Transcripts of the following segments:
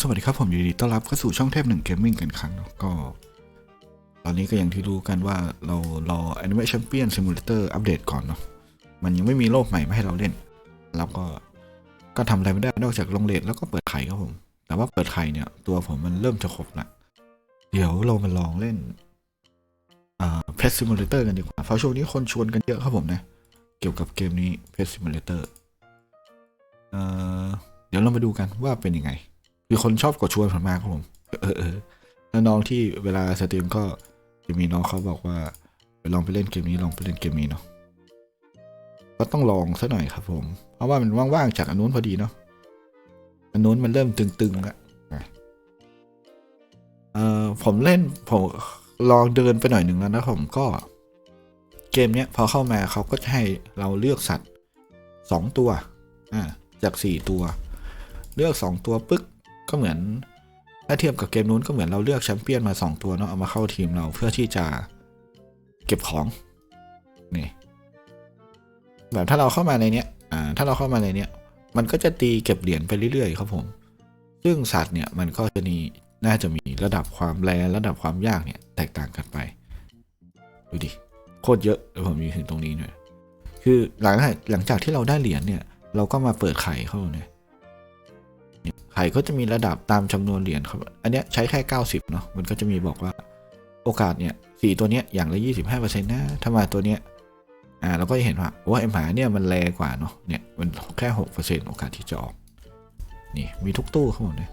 สวัสดีครับผมยินดีต้อนรับเข้าสู่ช่องเทพหนึ่งเกมมิ่งกันครั้งเนาะก็ ตอนนี้ก็อย่างที่รู้กันว่าเรารอ Anime Champion Simulator อัปเดตก่อนเนาะมันยังไม่มีโลกใหม่มาให้เราเล่น แล้วก็ก็ทำอะไรไม่ได้นอกจากลงเลทแล้วก็เปิดไข่ครับผม แต่ว่าเปิดไข่เนี่ย ตัวผมมันเริ่มจะครบละเดี๋ยวเรามาลองเล่นอ่า Pet Simulator กันดีกว่าเพราะช่วงนี้คนชวนกันเยอะครับผมนะ เกี่ยวกับเกมนี้ Pet Simulator เอ่อเดี๋ยวเรามาดูกันว่าเป็นยังไง คือคนชอบกดชวนผมมากครับผม เออเออแล้วน้องที่เวลาสตรีมก็จะมีน้องเขาบอกว่าไปลองไปเล่นเกมนี้ลองไปเล่นเกมนี้เนาะก็ต้องลองซะหน่อยครับ ผม เพราะว่ามันว่างๆจากอันนู้นพอดีเนาะอันนู้นมันเริ่มตึงๆแล้วอะเออผมเล่นผมลองเดินไปหน่อยหนึ่งแล้วนะผมก็ เกมเนี้ยพอเข้ามาเขาก็จะให้เราเลือกสัตว์สองตัว อ่าจากสี่ตัว เลือกสองตัวปึ๊ก ก็เหมือน ถ้าเทียบกับเกมนู้นก็เหมือนเราเลือกแชมเปี้ยนมา 2 ตัวเนาะเอามาเข้าทีมเราเพื่อที่จะเก็บของนี่แบบถ้าเราเข้ามาในเนี้ยอ่าถ้าเราเข้ามาในเนี้ยมันก็จะตีเก็บเหรียญไปเรื่อยๆครับผม ซึ่งสัตว์เนี่ยมันก็จะมีน่าจะมีระดับความแรงระดับความยากเนี่ยแตกต่างกันไป ดูดิโคตรเยอะเดี๋ยวผมมีถึงตรงนี้หน่อยคือหลังจากหลังจากที่เราได้เหรียญเนี่ย เราก็มาเปิดไข่เข้าเนี่ย ไข่ก็จะมีระดับตามจำนวนเหรียญครับ อันเนี้ยใช้แค่ 90เนาะ มันก็จะมีบอกว่าโอกาสเนี่ยสีตัวเนี้ยอย่างละ 25%นะ ถ้ามาตัวเนี้ย อ่าเราก็จะเห็นว่าโอ้ไอหมาเนี่ยมันแรงกว่าเนาะ เนี่ยมันแค่ 6%โอกาสที่จะออก นี่มีทุกตู้ครับผมเนี่ย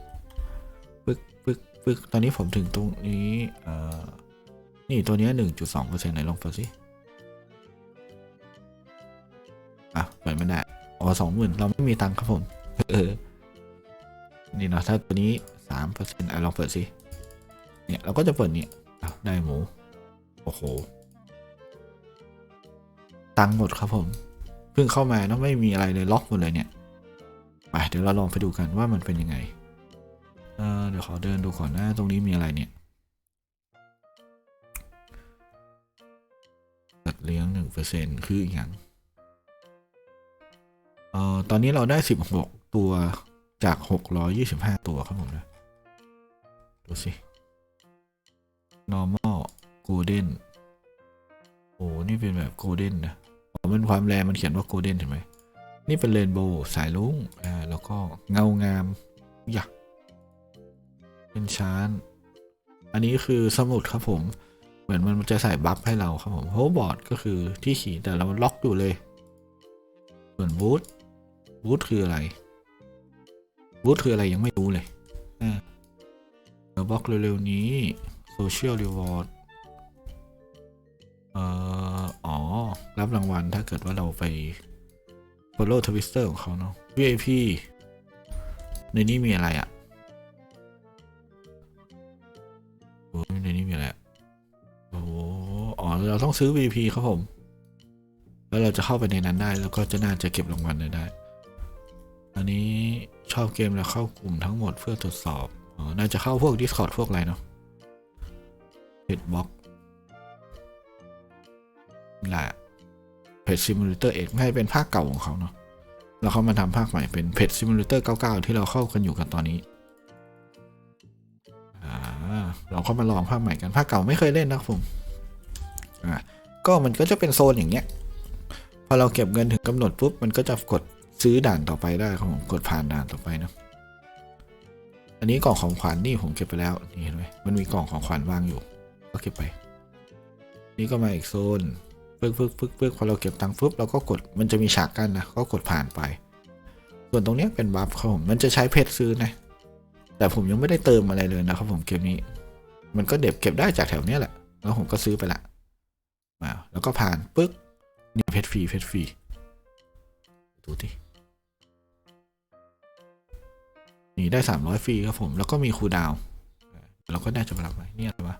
ปึ๊กปึ๊กปึ๊กตอนนี้ผมถึงตรงนี้เอ่อนี่ตัวเนี้ย1.2%ไหนลองเปิดสิอะเปิดไม่ได้อ๋อสองหมื่นเราไม่มีตังค์ครับผม เออ นี่เนาะถ้าตัวนี้สามเปอร์เซ็นต์ลองเปิดสิเนี่ยเราก็จะเปิดเนี่ยได้หมู โอ้โห ตังค์หมดครับผม เพิ่งเข้ามาเนอะไม่มีอะไรเลยล็อกหมดเลยเนี่ยไปเดี๋ยวเราลองไปดูกันว่ามันเป็นยังไงเออเดี๋ยวขอเดินดูก่อนนะตรงนี้มีอะไรเนี่ยสัตว์เลี้ยงหนึ่งเปอร์เซ็นต์คืออย่างเอ่อตอนนี้เราได้16ตัว จาก 625 ตัวครับผมนะ ดูสิ normal golden โอ้ นี่เป็นแบบ golden นะอ๋อมันความแรงมันเขียนว่า golden เห็นไหม นี่เป็น rainbow สายลุ้งอ่า แล้วก็เงางามอยากเป็นชานอันนี้คือสมุดครับผม เหมือนมันจะใส่บัฟให้เราครับผมโฮบอร์ดก็คือที่ขี่แต่เราล็อกอยู่เลย ส่วนบูทบูธคืออะไร บูธคืออะไรยังไม่รู้เลยอ่าเดี๋ยวบล็อกเร็วๆนี้ Social Reward เอ่ออ๋อ รับรางวัลถ้าเกิดว่าเราไป follow Twitter ของเขาเนาะ VIP ในนี้มีอะไรอะ่ะโอ้ยในนี้มีอะไรอะโอ้โหอ๋อ เราต้องซื้อ VIP ครับผม แล้วเราจะเข้าไปในนั้นได้ แล้วก็จะน่าจะเก็บรางวัลได้ได้ อันนี้ชอบเกมแล้วเข้ากลุ่มทั้งหมดเพื่อตรวจสอบอ๋อน่าจะเข้าพวก Discord พวกอะไรเนาะเพจบล็อกแหละเพจซิมูเลเตอร์เอ็กไม่ให้เป็นภาคเก่าของเขาเนาะแล้วเขามาทำภาคใหม่เป็นเพจซิมูเลเตอร์99 ที่เราเข้ากันอยู่กันตอนนี้เราเข้ามาลองภาคใหม่กันภาคเก่าไม่เคยเล่นนะผมอ่าก็มันก็จะเป็นโซนอย่างเงี้ย พอเราเก็บเงินถึงกำหนดปุ๊บมันก็จะกด ซื้อด่านต่อไปได้ครับผมกดผ่านด่านต่อไปนะอันนี้กล่องของขวัญนี่ผมเก็บไปแล้วนี่เห็นไหมมันมีกล่องของขวัญวางอยู่ ก็เก็บไป นี่ก็มาอีกโซนปึ๊กปึ๊กปึ๊กปึ๊กพอเราเก็บตังค์ปุ๊บเราก็กดมันจะมีฉากกั้นนะก็กดผ่านไป ส่วนตรงนี้เป็นบัฟครับผมมันจะใช้เพชรซื้อนะแต่ผมยังไม่ได้เติมอะไรเลยนะครับผมเกมนี้ มันก็เด็บเก็บได้จากแถวเนี้ยแหละ แล้วผมก็ซื้อไปละมาแล้วก็ผ่านปึ๊กนี่เพชรฟรีเพชรฟรีดูดิ นี่ได้ 300 ฟรีครับผม แล้วก็มีคูดาวเราก็น่าจะมารับไปเนี่ยอะไรวะ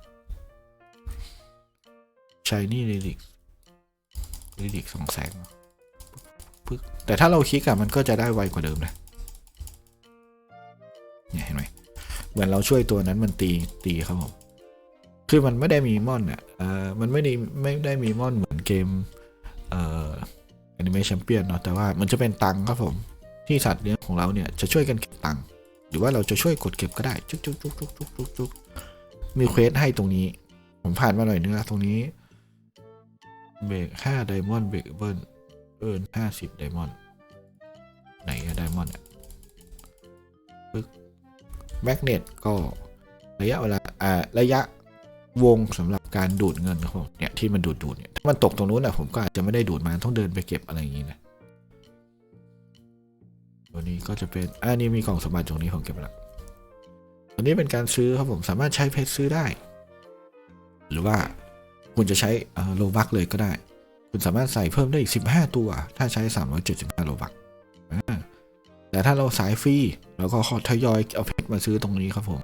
ชายนี่ลิลิกลิลิกสองแสงปึ๊กแต่ถ้าเราคลิกอะมันก็จะได้ไวกว่าเดิมนะเนี่ยเห็นไหมเหมือนเราช่วยตัวนั้นมันตีตีครับผมคือมันไม่ได้มีมอนอะเอ่อมันไม่ได้ไม่ได้มีมอนเหมือนเกมเอ่อแอนิเมชันเปียนเนาะแต่ว่ามันจะเป็นตังค์ครับผม ที่สัตว์เลี้ยงของเราเนี่ยจะช่วยกันเก็บตังค์ หรือว่าเราจะช่วยกดเก็บก็ได้จุ๊กจุ๊กจุ๊กจุ๊กจุ๊กจุ๊กจุ๊กมีเควสให้ตรงนี้ ผมผ่านมาหน่อยนึงแล้วตรงนี้เบรกห้าไดมอนด์เบรกเบิลเอิร์นห้าสิบไดมอนด์ไหนอะไดมอนด์เนี่ยปึ๊กแมกเนตก็ระยะเวลาอ่าระยะวงสำหรับการดูดเงินครับเนี่ยที่มันดูดดูดเนี่ยถ้ามันตกตรงนู้นอะผมก็อาจจะไม่ได้ดูดมาต้องเดินไปเก็บอะไรอย่างงี้นะ ตัวนี้ก็จะเป็นอันนี้มีกล่องสมบัติตรงนี้ผมเก็บล้วตัวนี้เป็นการซื้อครับผมสามารถใช้เพชรซื้อได้ หรือว่าคุณจะใช้โลบักเลยก็ได้ คุณสามารถใส่เพิ่มได้อีก 15 ตัว ถ้าใช้ 375 โลบักแต่ถ้าเราสายฟรีเราก็ขอทยอยเอาเพชรมาซื้อตรงนี้ครับผม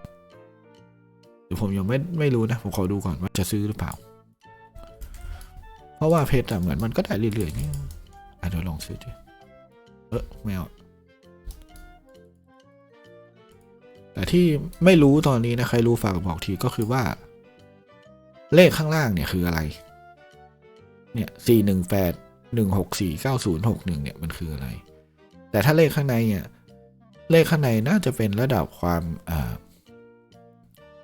เดี๋ยวผมยังไม่ไม่รู้นะ ผมขอดูก่อนว่าจะซื้อหรือเปล่า เพราะว่าเพชรอะเหมือนมันก็ได้เรื่อยๆนี่อะเดี๋ยวลองซื้อดิเออไม่เอา แต่ที่ไม่รู้ตอนนี้นะใครรู้ฝากบอกทีก็คือว่า เลขข้างล่างเนี่ยคืออะไร เนี่ยสี่หนึ่งแปดหนึ่งหกสี่เก้าศูนย์หกหนึ่งเนี่ยมันคืออะไร แต่ถ้าเลขข้างในเนี่ยเลขข้างในน่าจะเป็นระดับความอ่า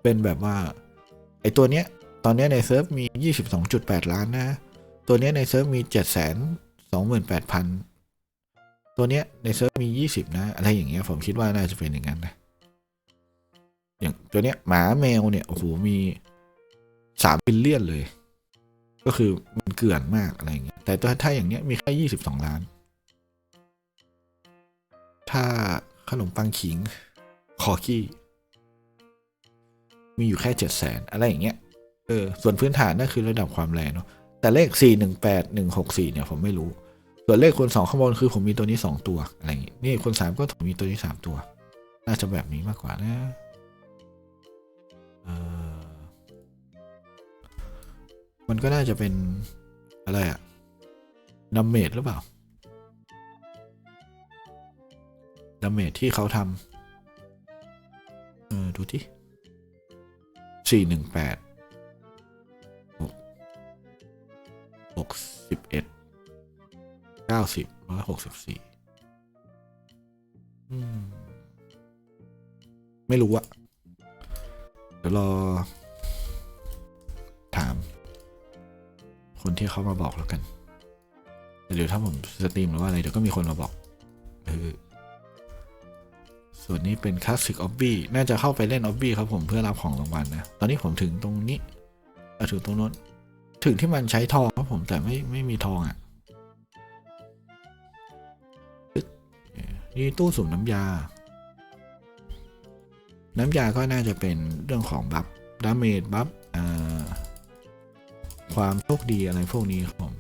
เป็นแบบว่าไอตัวเนี้ยตอนเนี้ยในเซิร์ฟมียี่สิบสองจุดแปดล้านนะ ตัวเนี้ยในเซิร์ฟมีเจ็ดแสนสองหมื่นแปดพันตัวเนี้ยในเซิร์ฟมียี่สิบนะ อะไรอย่างเงี้ยผมคิดว่าน่าจะเป็นอย่างนั้นนะ อย่างตัวเนี้ยหมาแมวเนี่ยโอ้โหมีสามบิลเลียนเลย ก็คือมันเกลื่อนมากอะไรเงี้ยแต่ตัวถ้าอย่างเนี้ยมีแค่ยี่สิบสองล้าน ถ้าขนมปังขิงคอกี้ มีอยู่แค่เจ็ดแสนอะไรอย่างเงี้ยเออส่วนพื้นฐานนั่นคือระดับความแรงเนาะแต่เลขสี่หนึ่งแปดหนึ่งหกสี่เนี่ยผมไม่รู้ ส่วนเลขคนสองข้างบนคือผมมีตัวนี้สองตัวอะไรอย่างงี้นี่คนสามก็ผมมีตัวนี้สามตัว น่าจะแบบนี้มากกว่านะ มันก็น่าจะเป็นอะไรอะดัมเมจหรือเปล่าดัมเมจที่เขาทำเออ ดูที่สี่หนึ่งแปดหกหกสิบเอ็ดเก้าสิบร้อยหกสิบสี่ไม่รู้อะ เขามาบอกแล้วกันแต่เดี๋ยวถ้าผมสตรีมหรือว่าอะไรเดี๋ยวก็มีคนมาบอกเออส่วนนี้เป็นคลาสสิกออบบี้น่าจะเข้าไปเล่นออบบี้ครับผมเพื่อรับของรางวัลนะ ตอนนี้ผมถึงตรงนี้เอาถึงตรงโน้นถึงที่มันใช้ทองครับผมแต่ไม่ไม่มีทองอะ่ะนี่ตู้สุ่มน้ำยา น้ำยาก็น่าจะเป็นเรื่องของบัฟดาเมจบัฟอ่า ความโชคดีอะไรพวกนี้ครับผม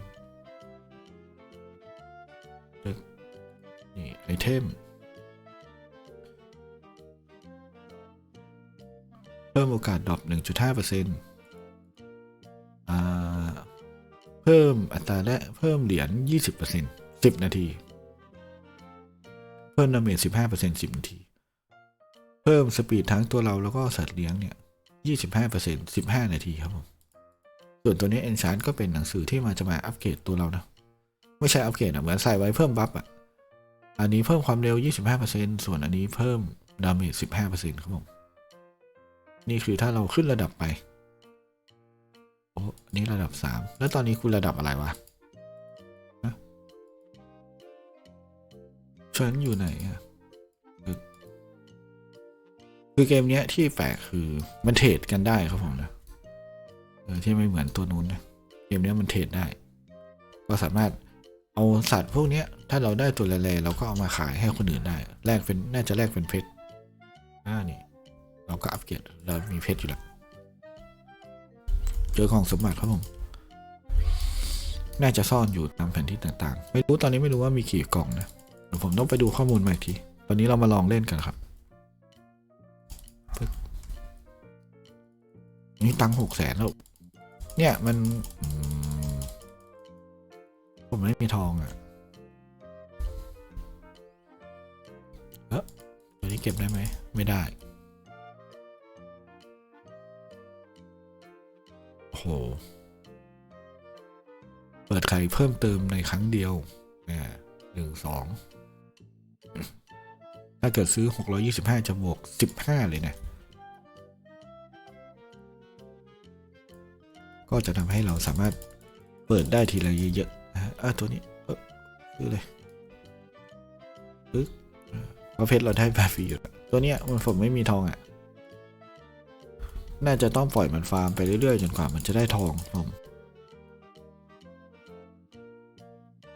นี่ไอเทมเพิ่มโอกาสดรอป1.5%อ่าเพิ่มอัตราและเพิ่มเหรียญ 20% 10 นาที เพิ่มดาเมจ15% 10 นาที เพิ่มสปีดทั้งตัวเราแล้วก็สัตว์เลี้ยงเนี่ย 25% 15 นาทีครับผม ส่วนตัวนี้ Enchant ก็เป็นหนังสือที่มาจะมาอัปเกรดตัวเรานะไม่ใช่อัปเกรดอะเหมือนใส่ไว้เพิ่มบัฟอะอันนี้เพิ่มความเร็ว 25%ส่วนอันนี้เพิ่มดาเมจ15%ครับผมนี่คือถ้าเราขึ้นระดับไปโอ้อันนี้ระดับ 3 แล้วตอนนี้คุณระดับอะไรวะฉันอยู่ไหนอะคือคือเกมเนี้ยที่แปลกคือมันเทรดกันได้ครับผมนะ เออที่ไม่เหมือนตัวนู้นนะเกมนี้มันเทรดได้ ก็สามารถเอาสัตว์พวกเนี้ยถ้าเราได้ตัวแร่ๆเราก็เอามาขายให้คนอื่นได้แลกเป็นน่าจะแลกเป็นเพชรอ่านี่เราก็อัปเกรดเรามีเพชรอยู่แล้วเจอของสมบัติครับผม น่าจะซ่อนอยู่ตามแผนที่ต่างๆ ไม่รู้ตอนนี้ไม่รู้ว่ามีกี่กล่องนะเดี๋ยวผมต้องไปดูข้อมูลใหม่ที ตอนนี้เรามาลองเล่นกันครับนี่ตังหกแสนแล้ว เนี่ยมัน ผมไม่มีทองอะ่ะเออตัวนี้เก็บได้ไหม ไม่ได้ โห เปิดไข่เพิ่มเติมในครั้งเดียวเนี่ยหนึ่งสองถ้าเกิดซื้อ 625 จะบวก 15 เลยนะ ก็จะทำให้เราสามารถเปิดได้ทีละเยอะๆนะฮะอะตัวนี้เออซื้อเลยปึ๊กเพราเพชรเราได้แบบฟรีอยู่ตัวเนี้ยมันผมไม่มีทองอะ น่าจะต้องปล่อยมันฟาร์มไปเรื่อยๆ จนกว่ามันจะได้ทองผม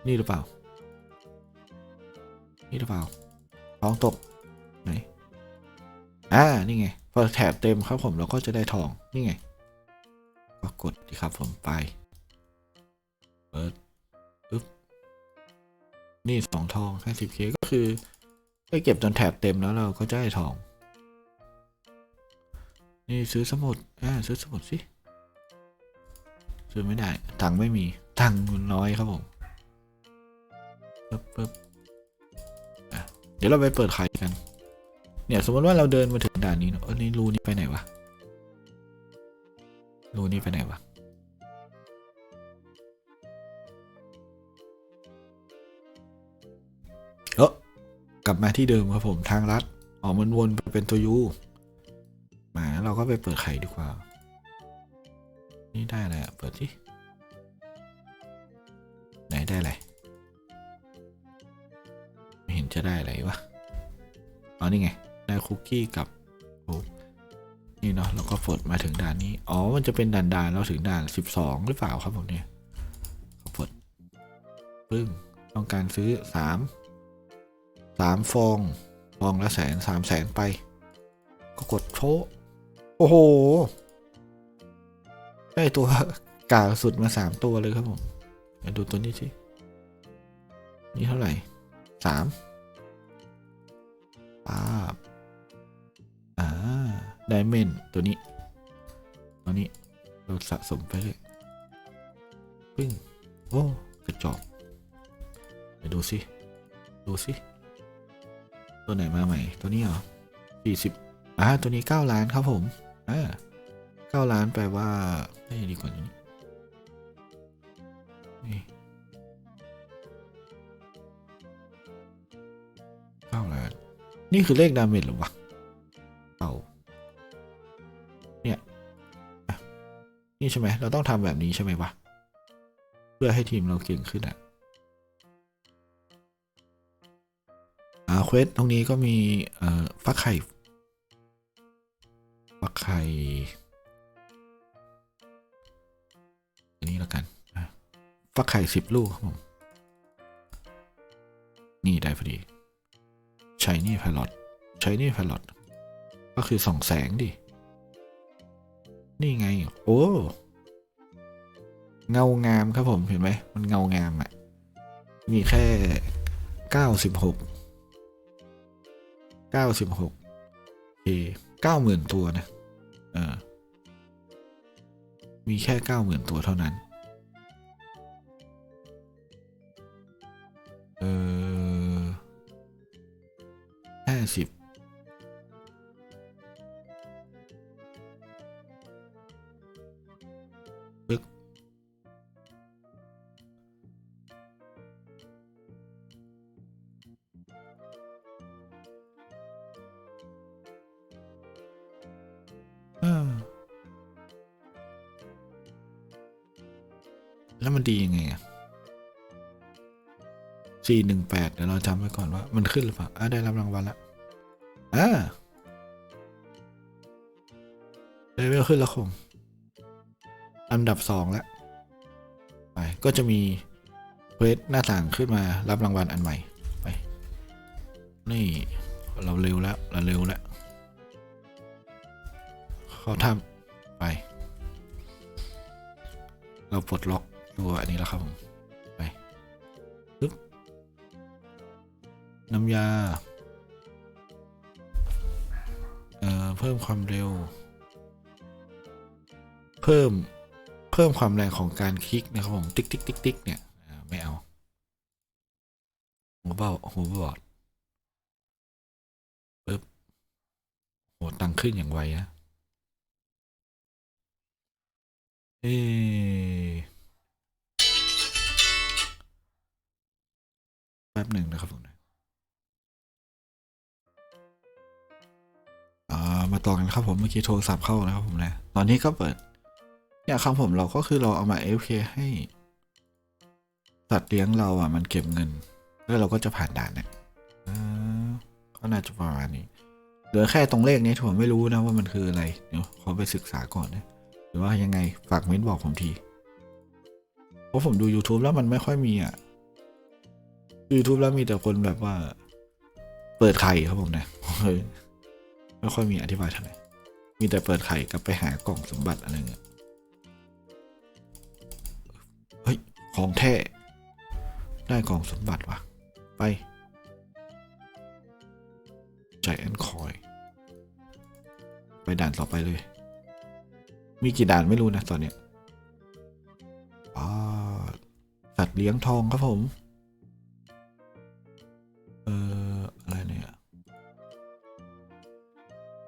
นี่หรือเปล่า นี่หรือเปล่า ทองตก ไหน อ่า นี่ไง พอแถบเต็มครับผมเราก็จะได้ทอง นี่ไง ก็กดดีครับผมไปเปิดปึ๊บนี่สองทอง 50k ก็คือ ไปเก็บจนแถบเต็มแล้วเราก็จะได้ทอง นี่ซื้อสมุดอ่าซื้อสมุดสิซื้อไม่ได้ตังไม่มีตังน้อยครับผมปึ๊บปึ๊บเดี๋ยวเราไปเปิดขายกัน เนี่ย สมมติว่าเราเดินมาถึงด่านนี้เนอะนี่รูนี้ไปไหนวะ รูนี้ไปไหนวะเออกลับมาที่เดิมครับผมทางลัดอ๋อมันวนไปเป็นตัวยูมาเราก็ไปเปิดไข่ดีกว่า นี่ได้อะไรอะ เปิดที่ไหนได้อะไรไม่เห็นจะได้อะไรวะอ๋อนี่ไง ได้คุกกี้กับโอ้ นี่เนาะเราก็ฝดมาถึงด่านนี้ อ๋อ มันจะเป็นด่านด่านเราถึงด่านสิบสองหรือเปล่าครับผมเนี่ยก็ฝดปึ้งต้องการซื้อสามสามฟอง ฟองละแสนสามแสนไป ก็กดโชโอ้โห ได้ตัวกากสุดมาสามตัวเลยครับผมดูตัวนี้สินี่เท่าไหร่สามป้าบ ไดเมนตัวนี้ตัวนี้เราสะสมไปเลยปึ้งโอ้กระจอกไปดูสิดูสิตัวไหนมาใหม่ ตัวนี้เหรอสี่สิบอ่าตัวนี้เก้าล้านครับผมอ่าเก้าล้านแปลว่าได้ดีกว่านี้นี่เก้าล้าน นี่คือเลขดาเมจหรอวะเต่า นี่ใช่ไหมเราต้องทำแบบนี้ใช่ไหมวะเพื่อให้ทีมเราเก่งขึ้นอะอ่าเควสตรงนี้ก็มีเอ่อฟักไข่ฟักไข่อันนี้แล้วกันฟักไข่สิบลูกครับผมนี่ได้พอดีใช้นี่พลอตใช้นี่พลอตก็คือส่องแสงดิ นี่ไง โอ้เงางามครับผมเห็นไหมมันเงางามอะ่ะ มีแค่เก้าสิบหกเก้าสิบหกเอเก้าหมื่นตัวนะเออมีแค่เก้าหมื่นตัวเท่านั้น เออห้าสิบ มันดียังไงอะสี่หนึ่งแปดเดี๋ยวเราจำไว้ก่อนว่า มันขึ้นหรือเปล่าอะได้รับรางวัลละอ่าเลเวลขึ้นแล้วคงอันดับสองแล้วไปก็จะมีเวทหน้าต่างขึ้นมารับรางวัลอันใหม่ น้ำยา เอ่อ เพิ่มความเร็ว เพิ่ม เพิ่มความแรงของการคลิกนะครับผม ติ๊กติ๊กติ๊กติ๊กเนี่ยไม่เอาหัวเบาหัวบอดปึ๊บโหตังขึ้นอย่างไวนะเอ๊แป๊บหนึ่งนะครับผม มาต่อกันครับผมเมื่อกี้โทรศัพท์เข้านะครับผมนะตอนนี้ก็เปิดเนี่ยครับผมเราก็คือเราเอามา AFK ให้ สัตว์เลี้ยงเราอะ มันเก็บเงิน แล้วเราก็จะผ่านด่านเนี่ยอ่าก็น่าจะประมาณนี้เหลือแค่ตรงเลขนี้ผมไม่รู้นะว่ามันคืออะไรเดี๋ยวขอไปศึกษาก่อนนะหรือว่ายังไงฝากเม้นบอกผมทีเพราะผมดู YouTube แล้วมันไม่ค่อยมีอะ YouTube แล้วมีแต่คนแบบว่า เปิดไข่ครับผมนะเฮ้ย ไม่ค่อยมีอธิบายเท่าไหร่มีแต่เปิดไข่กับไปหากล่องสมบัติอะไรเงี้ยเฮ้ย ของแท้ ได้กล่องสมบัติว่ะไปใจแอนคอย ไปด่านต่อไปเลย มีกี่ด่านไม่รู้นะตอนเนี้ยสัตว์เลี้ยงทองครับผม เอ่อ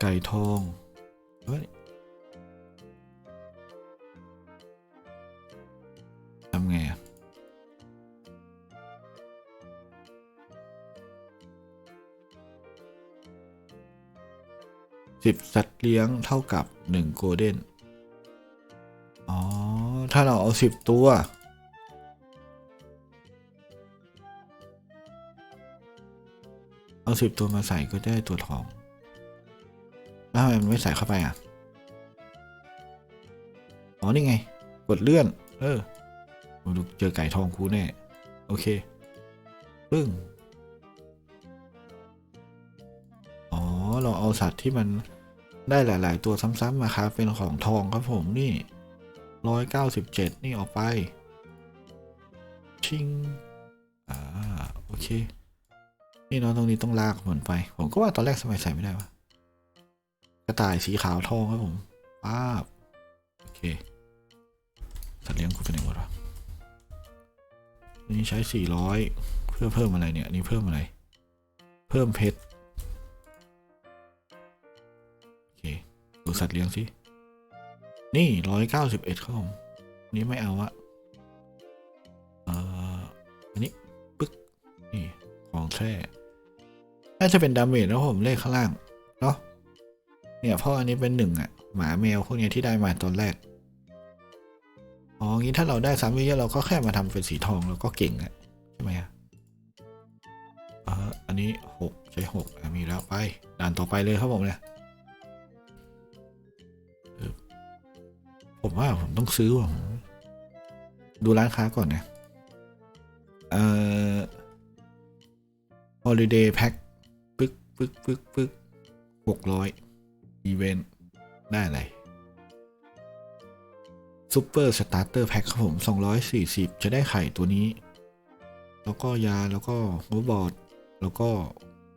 ไก่ทองเฮ้ยทำไงอะสิบสัตว์เลี้ยงเท่ากับหนึ่งโกลเด้น อ๋อ ถ้าเราเอาสิบตัว เอาสิบตัวมาใส่ก็ได้ตัวทอง ทำไมมันไม่ใส่เข้าไปอะ อ๋อ นี่ไง กดเลื่อน เออโอ้ดูเจอไก่ทองคูแน่ โอเคปึ้ง อ๋อ เราเอาสัตว์ที่มันได้หลาย ๆ ตัวซ้ำๆมาครับ เป็นของทองครับผมนี่ร้อยเก้าสิบเจ็ดนี่ออกไป ชิง อ่า โอเค นี่เนาะตรงนี้ต้องลากเหมือนไป ผมก็ว่าตอนแรกทำไมใส่ไม่ได้วะ กระต่ายสีขาวทองครับผมป้าบโอเคสัตว์เลี้ยงกูไปไหนหมดวะอันนี่ใช้สี่ร้อยเพื่อเพิ่มอะไรเนี่ย นี่เพิ่มอะไร เพิ่มเพชร โอเคดูสัตว์เลี้ยงสิ นี่ร้อยเก้าสิบเอ็ดครับผมนี้ไม่เอาอะเอ่ออันนี้ ปึ๊ก นี่ ของแท้น่าจะเป็นดาเมจนะผมเลขข้างล่าง เนาะ เนี่ยเพราะอันนี้เป็นหนึ่งอะหมาแมวพวกนี้ที่ได้มาตอนแรก อ๋อ งี้ถ้าเราได้ซ้ำเยอะเราก็แค่มาทำเป็นสีทองแล้วก็เก่งอะใช่ไหมอะอออันนี้หกใช้หกมีแล้วไป ด่านต่อไปเลยครับผมเนี่ยผมว่าผมต้องซื้อว่ะผมดูร้านค้าก่อนนะเอ่อ holiday pack ปึ๊กปึ๊กปึ๊กปึ๊กหกร้อย อีเวนต์ได้อะไรซูเปอร์สตาร์เตอร์แพ็คครับผม 240 จะได้ไข่ตัวนี้ แล้วก็ยาแล้วก็โมบอด แล้วก็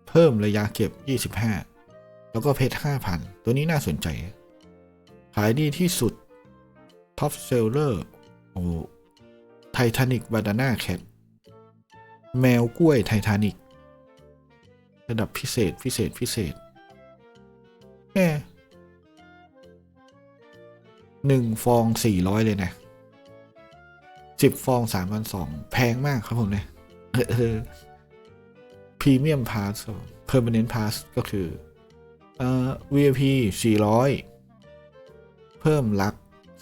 เพิ่มระยะเก็บ 25 แล้วก็เพชร 5,000 ตัวนี้น่าสนใจ ขายดีที่สุด ท็อปเซลเลอร์ โอ้ไททานิกบาดาน่าแคทแมวกล้วยไททานิกระดับพิเศษพิเศษพิเศษ แหมหนึ่งฟองสี่ร้อยเลยนะสิบฟองสามพันสองแพงมากครับผมเนี่ยพรีเมียมพาสเพอร์ม n น n t พาสก็คือเอ่อ VIP สี่ร้อยเพิ่มลัก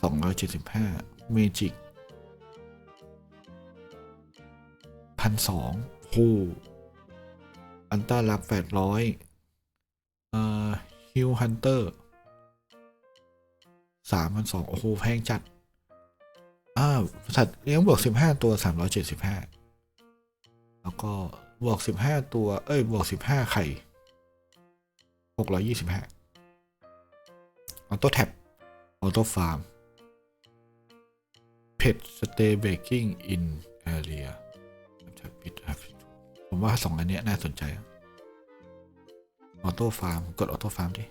สองร้อยเจ็ดสิบห้าเมจิกพันสองโหอันต้าลักแปดร้อย ฮิวฮันเตอร์สามพันสองโอ้โห แพงจัดอ้าสัตว์เลี้ยงบวกสิบห้าตัวสามร้อยเจ็ดสิบห้าแล้วก็บวกสิบห้าตัว เอ้ย บวกสิบห้าไข่หกร้อยยี่สิบห้าออโต้แท็บออโต้ฟาร์มเพจสเตย์เบกกิ้งอินแอเรียผมว่าสองอันนี้น่าสนใจ ออโต้ฟาร์มกดออโต้ฟาร์มดิ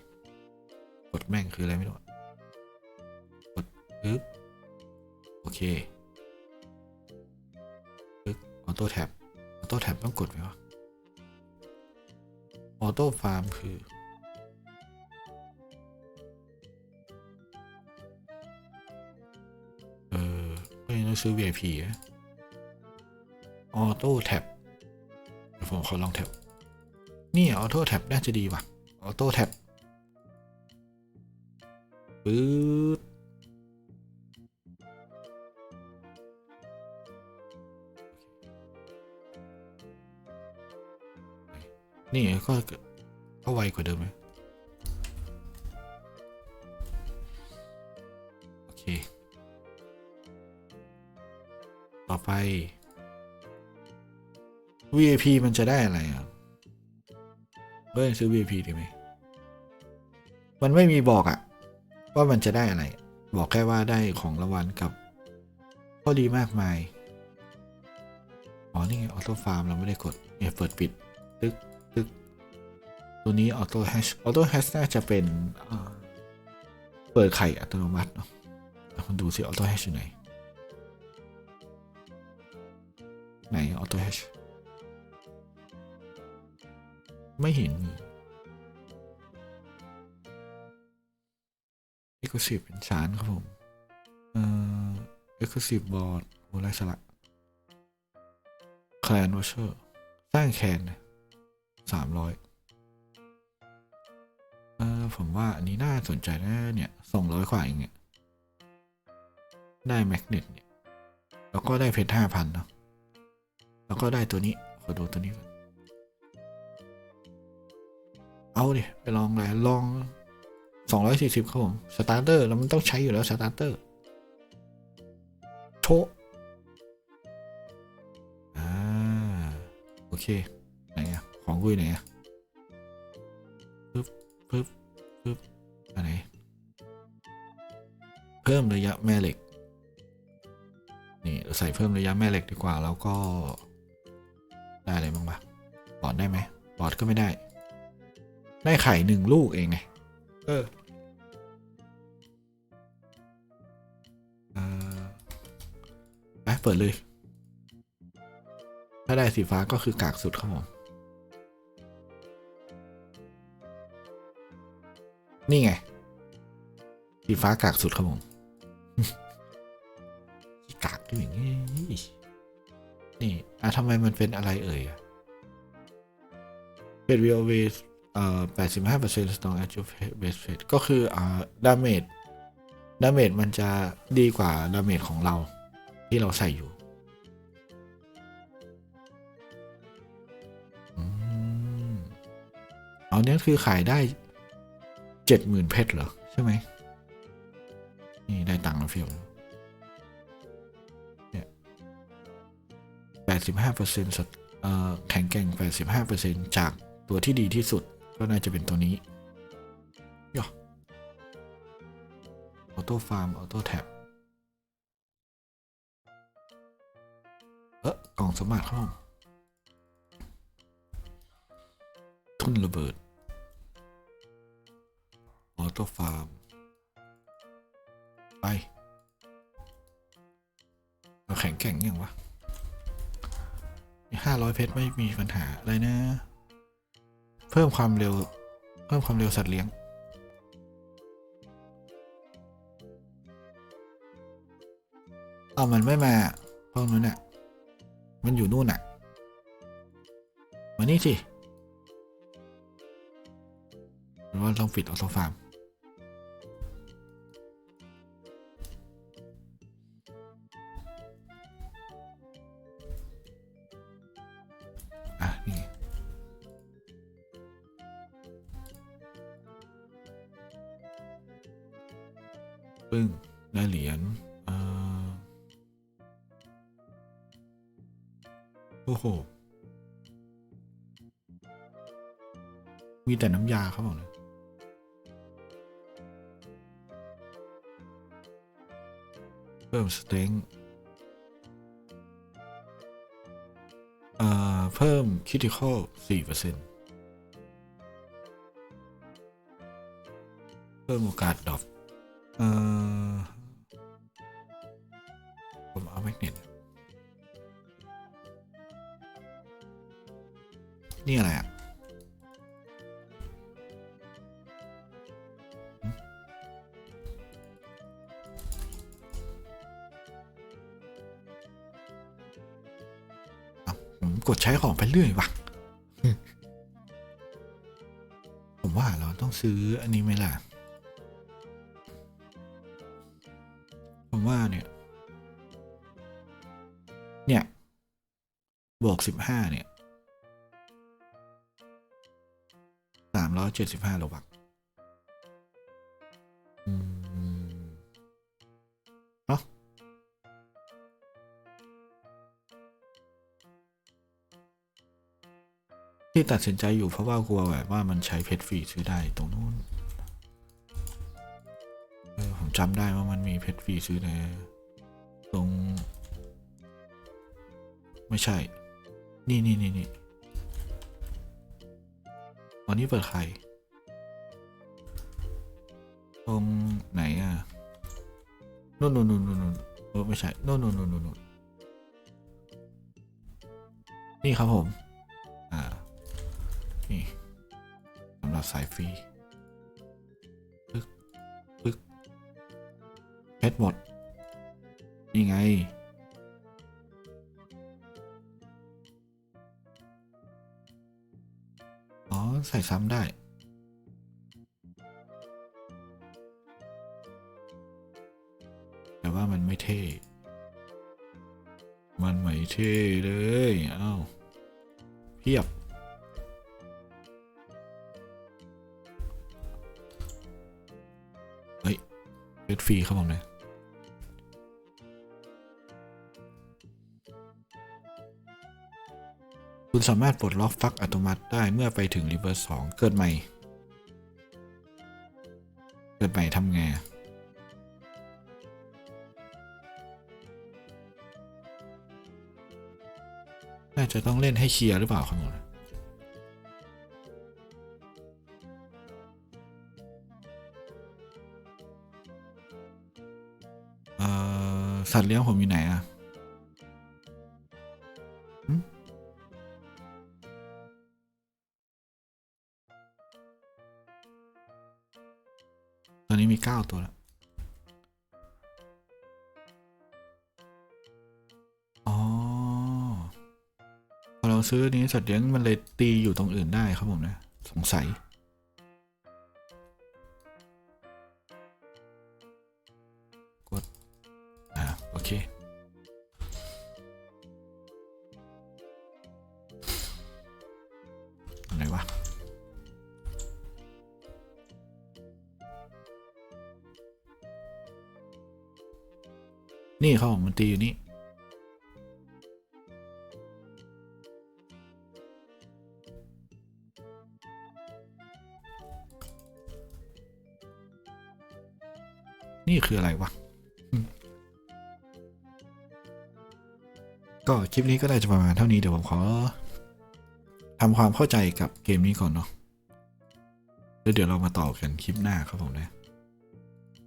กดแม่งคืออะไรไม่รู้ปึ๊บโอเคปึ๊บออโต้แท็บออโต้แท็บต้องกดไหมวะออโต้ฟาร์มคือเออไม่ต้องซื้อ VIP อะออโต้แท็บผมขอลองแท็บ นี่ออโต้แท็บน่าจะดีว่ะออโต้แท็บปื๊ดนี่ก็ก็ไวกว่าเดิมไหมโอเค ต่อไป VIP มันจะได้อะไรอะ เบิ้ลซื้อ VIP ดีไหมมันไม่มีบอกอะว่ามันจะได้อะไร บอกแค่ว่าได้ของรางวัลกับข้อดีมากมาย อ๋อ นี่ไงออโต้ฟาร์มเราไม่ได้กดเนี่ยเปิดปิด ตึกตึกตัวนี้ออโต้แฮชออโต้แฮชน่าจะเป็นเปิดไข่อัตโนมัติเนาะเอามาดูสิออโต้แฮชอยู่ไหน ไหนออโต้แฮช ไม่เห็นมีเอ็กซ์คลูซีฟเป็นชานครับผม เอ่อเอ็กซ์คลูซีฟบอร์ดโอไรสละแคลนวอชเชอร์สร้างแคนสามร้อยเออผมว่าอันนี้น่าสนใจนะเนี่ยสองร้อยกว่าเองเนี่ย ได้แมกเนตเนี่ย แล้วก็ได้เพชรห้าพันเนาะ แล้วก็ได้ตัวนี้ ขอดูตัวนี้ก่อน เอาดิไปลองเลยลองสองร้อยสี่สิบครับผมสตาร์เตอร์แล้วมันต้องใช้อยู่แล้วสตาร์เตอร์โชอ่าโอเค ไหนอะของกุยไหนอะปึ๊บปึ๊บปึ๊บอันไหน เพิ่มระยะแม่เหล็ก นี่ใส่เพิ่มระยะแม่เหล็กดีกว่า แล้วก็ ได้อะไรบ้างปะบอดได้ไหมบอดก็ไม่ได้ ได้ไข่หนึ่งลูกเองไง เออเอ่อไปเปิดเลย ถ้าได้สีฟ้าก็คือกากสุดครับผม นี่ไง สีฟ้ากากสุดครับผมกากด้วยอย่างนี้นี่อะทำไมมันเป็นอะไรเอ่ยอะเป็น VOV เอ่อ85% strong at your base phase ก็คืออ่าดาเมจดาเมจมันจะดีกว่าดาเมจของเราที่เราใส่อยู่อเอาเนี้ยคือขายได้เจ็ดหมื่นเพชรเหรอ ใช่ไหมนี่ได้ตังค์แล้วเฟียวเนี่ยแปดสิบห้าเปอร์เซ็นต์เอ่อแข็งแกร่งแปดสิบห้าเปอร์เซ็นต์จากตัวที่ดีที่สุด ก็น่าจะเป็นตัวนี้ย่อออโต้ฟาร์มออโต้แท็บเออกล่องสมบัติครับทุ่นระเบิดออโต้ฟาร์ม ไป เราแข็งแกร่งยังวะห้าร้อยเพชรไม่มีปัญหาอะไรนะ เพิ่มความเร็ว เพิ่มความเร็วสัตว์เลี้ยง เอามันไม่มาพวกนั้นน่ะ มันอยู่นู่นน่ะ มานี่สิหรือว่าต้องปิดออโต้ฟาร์ม แต่น้ำยาเขาบอกเลยเพิ่มสเต็งเอ่อเพิ่มคิติคอลสี่เปอร์เซ็นต์เพิ่มโอกาสดรอปเอ่อ เรื่อยว่ะ ผมว่าเราต้องซื้ออันนี้ไหมล่ะ ผมว่าเนี่ย เนี่ย บวกสิบห้าเนี่ยสามร้อยเจ็ดสิบห้าโลบัก ตัดสินใจอยู่เพราะว่ากลัวแบบว่ามันใช้เพชรฟรีซื้อได้ตรงนู้นเออผมจำได้ว่ามันมีเพชรฟรีซื้อในตรง ไม่ใช่ นี่นี่นี่นี่วันนี้เปิดใคร ตรงไหนอะนู่นนู่นนู่นนู่นเออไม่ใช่นู่นนู่นนู่นนู่นนี่ครับผม สายฟรีปึ๊กปึ๊กเพชรหมด นี่ไง อ๋อ ใส่ซ้ำได้แต่ว่ามันไม่เท่ มันไม่เท่เลยเอ้าเพียบ รีครับผมเนี่ยคุณสามารถปลดล็อกฟักอัตโนมัติได้เมื่อไปถึงรีเวิร์สสองเกิดใหม่ เกิดใหม่ทำไงน่าจะต้องเล่นให้เคลียร์หรือเปล่าครับผม เอ่อสัตว์เลี้ยงผมอยู่ไหนอะตอนนี้มีเก้าตัวแล้ว อ๋อ พอเราซื้อนี้สัตว์เลี้ยงมันเลยตีอยู่ตรงอื่นได้ครับผมนะ สงสัย นี่ครับผมมันตีอยู่นี่นี่คืออะไรวะ ก็คลิปนี้ก็ได้จะประมาณเท่านี้เดี๋ยวผมขอทำความเข้าใจกับเกมนี้ก่อนเนาะ แล้วเดี๋ยวเรามาต่อกันคลิปหน้าครับผมนะ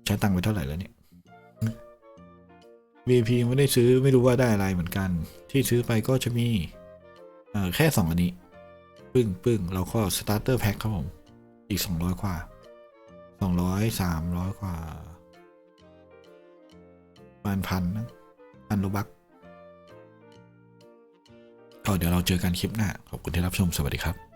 ใช้ตังค์ไปเท่าไหร่แล้วเนี่ย VIP ไม่ได้ซื้อไม่รู้ว่าได้อะไรเหมือนกัน ที่ซื้อไปก็จะมีเออแค่สองอันนี้ ปึ้งปึ้งแล้วก็ starter pack ครับผม อีกสองร้อยกว่าสองร้อยสามร้อยกว่าประมาณพันนะพันโลบักก็เดี๋ยวเราเจอกันคลิปหน้า ขอบคุณที่รับชมสวัสดีครับ